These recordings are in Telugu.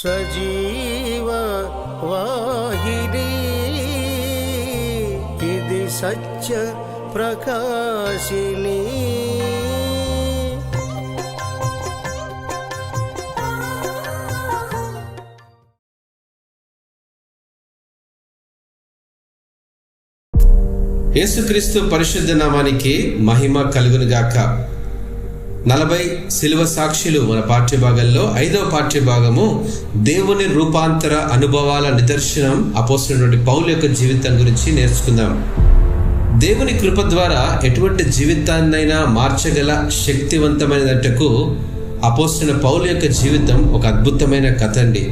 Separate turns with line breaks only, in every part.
సజీవ వాహిని ఇది సత్య ప్రకాశిని.
యేసుక్రీస్తు పరిశుద్ధ నామానికి మహిమ కలుగునుగాక. నలభై శిలువ సాక్షులు మన పాఠ్యభాగంలో. ఐదవ పాఠ్యభాగము దేవుని రూపాంతర అనుభవాల నిదర్శనం అపోసినటువంటి పౌలు యొక్క జీవితం గురించి నేర్చుకుందాం. దేవుని కృప ద్వారా ఎటువంటి జీవితాన్నైనా మార్చగల శక్తివంతమైనటకు అపోసిన పౌలు యొక్క జీవితం ఒక అద్భుతమైన కథ అండి.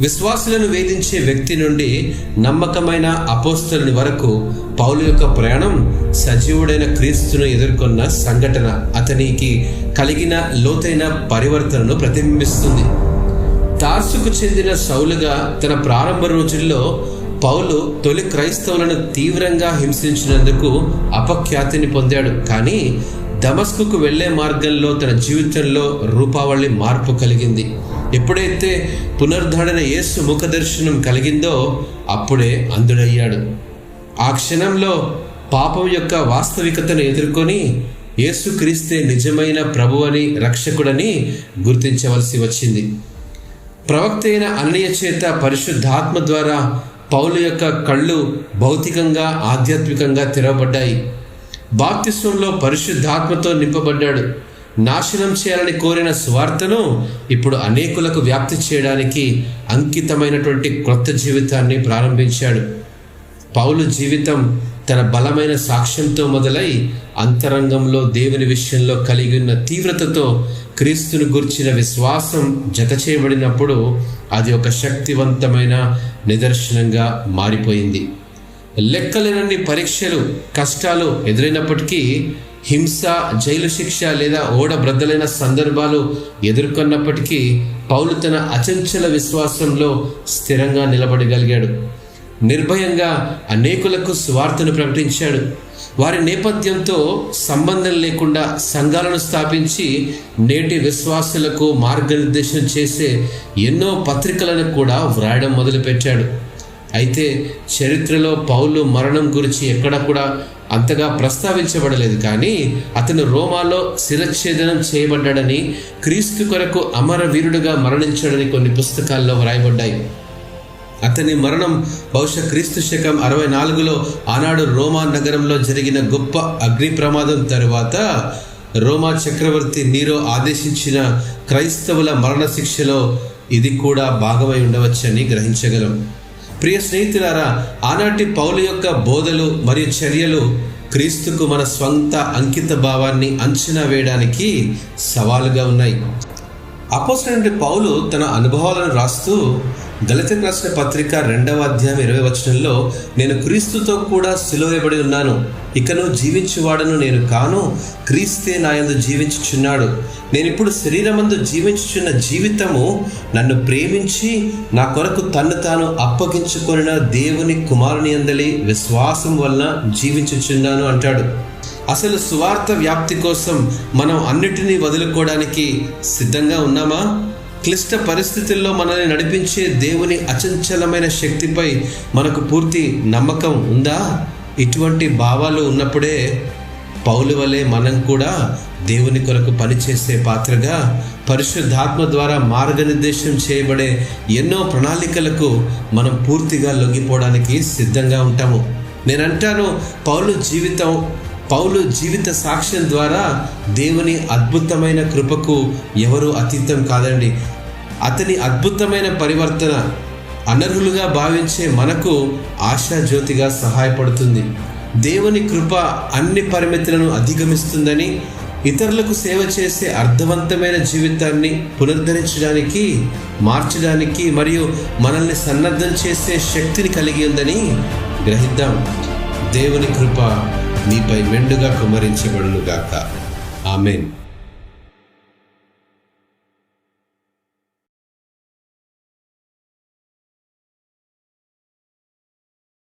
విశ్వాసులను వేధించే వ్యక్తి నుండి నమ్మకమైన అపోస్తులని వరకు పౌలు యొక్క ప్రయాణం సజీవుడైన క్రీస్తును ఎదుర్కొన్న సంఘటన అతనికి కలిగిన లోతైన పరివర్తనను ప్రతిబింబిస్తుంది. తార్సుకు చెందిన సౌలుగా తన ప్రారంభ రోజుల్లో పౌలు తొలి క్రైస్తవులను తీవ్రంగా హింసించినందుకు అపఖ్యాతిని పొందాడు. కానీ దమస్కుకు వెళ్ళే మార్గంలో తన జీవితంలో రూపావళి మార్పు కలిగింది. ఎప్పుడైతే పునరుద్ధరణ యేసు ముఖదర్శనం కలిగిందో అప్పుడే అందుడయ్యాడు ఆ క్షణంలో పాపం యొక్క వాస్తవికతను ఎదుర్కొని యేసుక్రీస్తే నిజమైన ప్రభువని రక్షకుడని గుర్తించవలసి వచ్చింది. ప్రవక్త అయిన అన్నయ్య చేత పరిశుద్ధాత్మ ద్వారా పౌలు యొక్క కళ్ళు భౌతికంగా ఆధ్యాత్మికంగా తెరవబడ్డాయి. బాప్తిస్వంలో పరిశుద్ధాత్మతో నింపబడ్డాడు. నాశనం చేయాలని కోరిన స్వార్థను ఇప్పుడు అనేకులకు వ్యాప్తి చేయడానికి అంకితమైనటువంటి క్రొత్త జీవితాన్ని ప్రారంభించాడు. పౌలు జీవితం తన బలమైన సాక్ష్యంతో మొదలై అంతరంగంలో దేవుని విషయంలో కలిగి ఉన్న తీవ్రతతో క్రీస్తును గుర్చిన విశ్వాసం జత చేయబడినప్పుడు అది ఒక శక్తివంతమైన నిదర్శనంగా మారిపోయింది. లెక్కలేనన్ని పరీక్షలు కష్టాలు ఎదురైనప్పటికీ హింస జైలు శిక్ష లేదా ఓడబ్రద్దలైన సందర్భాలు ఎదుర్కొన్నప్పటికీ పౌలు తన అచంచల విశ్వాసంలో స్థిరంగా నిలబడగలిగాడు. నిర్భయంగా అనేకులకు స్వార్థను ప్రకటించాడు. వారి నేపథ్యంతో సంబంధం లేకుండా సంఘాలను స్థాపించి నేటి విశ్వాసులకు మార్గనిర్దేశం చేసే ఎన్నో పత్రికలను కూడా వ్రాయడం మొదలుపెట్టాడు. అయితే చరిత్రలో పౌలు మరణం గురించి ఎక్కడ కూడా అంతగా ప్రస్తావించబడలేదు. కానీ అతను రోమాలో శిరఛేదనం చేయబడ్డాడని క్రీస్తు కొరకు అమరవీరుడుగా మరణించాడని కొన్ని పుస్తకాల్లో వ్రాయబడ్డాయి. అతని మరణం బహుశా క్రీస్తు శకం అరవై నాలుగులో ఆనాడు రోమా నగరంలో జరిగిన గొప్ప అగ్ని ప్రమాదం తరువాత రోమా చక్రవర్తి నీరో ఆదేశించిన క్రైస్తవుల మరణశిక్షలో ఇది కూడా భాగమై ఉండవచ్చని గ్రహించగలం. ప్రియ స్నేహితులారా ఆనాటి పౌలు యొక్క బోధలు మరియు చర్యలు క్రీస్తుకు మన స్వంత అంకిత భావాన్ని అంచనా వేయడానికి సవాలుగా ఉన్నాయి. అపోసరైన పౌలు తన అనుభవాలను రాస్తూ దళితకు రాసిన పత్రిక రెండవ అధ్యాయం ఇరవై వచనంలో నేను క్రీస్తుతో కూడా సిలువేయబడి ఉన్నాను. ఇకను జీవించువాడను నేను కాను. క్రీస్తే నాయందు జీవించుచున్నాడు. నేను ఇప్పుడు శరీరమందు జీవించుచున్న జీవితము నన్ను ప్రేమించి నా కొరకు తన్ను తాను అప్పగించుకొనిన దేవుని కుమారుని అందలి విశ్వాసం వలన జీవించుచున్నాను అంటాడు. అసలు సువార్త వ్యాప్తి కోసం మనం అన్నిటినీ వదులుకోవడానికి సిద్ధంగా ఉన్నామా? క్లిష్ట పరిస్థితుల్లో మనల్ని నడిపించే దేవుని అచంచలమైన శక్తిపై మనకు పూర్తి నమ్మకం ఉందా? ఇటువంటి భావాలు ఉన్నప్పుడే పౌలు వలె మనం కూడా దేవుని కొరకు పనిచేసే పాత్రగా పరిశుద్ధాత్మ ద్వారా మార్గనిర్దేశం చేయబడే ఎన్నో ప్రణాళికలకు మనం పూర్తిగా లొంగిపోవడానికి సిద్ధంగా ఉంటాము. నేనంటాను పౌలు జీవితం పౌలు జీవిత సాక్ష్యం ద్వారా దేవుని అద్భుతమైన కృపకు ఎవరు అతీతం కాదండి. అతని అద్భుతమైన పరివర్తన అనర్హులుగా భావించే మనకు ఆశాజ్యోతిగా సహాయపడుతుంది. దేవుని కృప అన్ని పరిమితులను అధిగమిస్తుందని ఇతరులకు సేవ చేసే అర్థవంతమైన జీవితాన్ని పునరుద్ధరించడానికి మార్చడానికి మరియు మనల్ని సన్నద్ధం చేసే శక్తిని కలిగి ఉందని గ్రహిద్దాం. దేవుని కృప నీపై మెండుగా కుమరించబడునుగాక. ఆమెన్.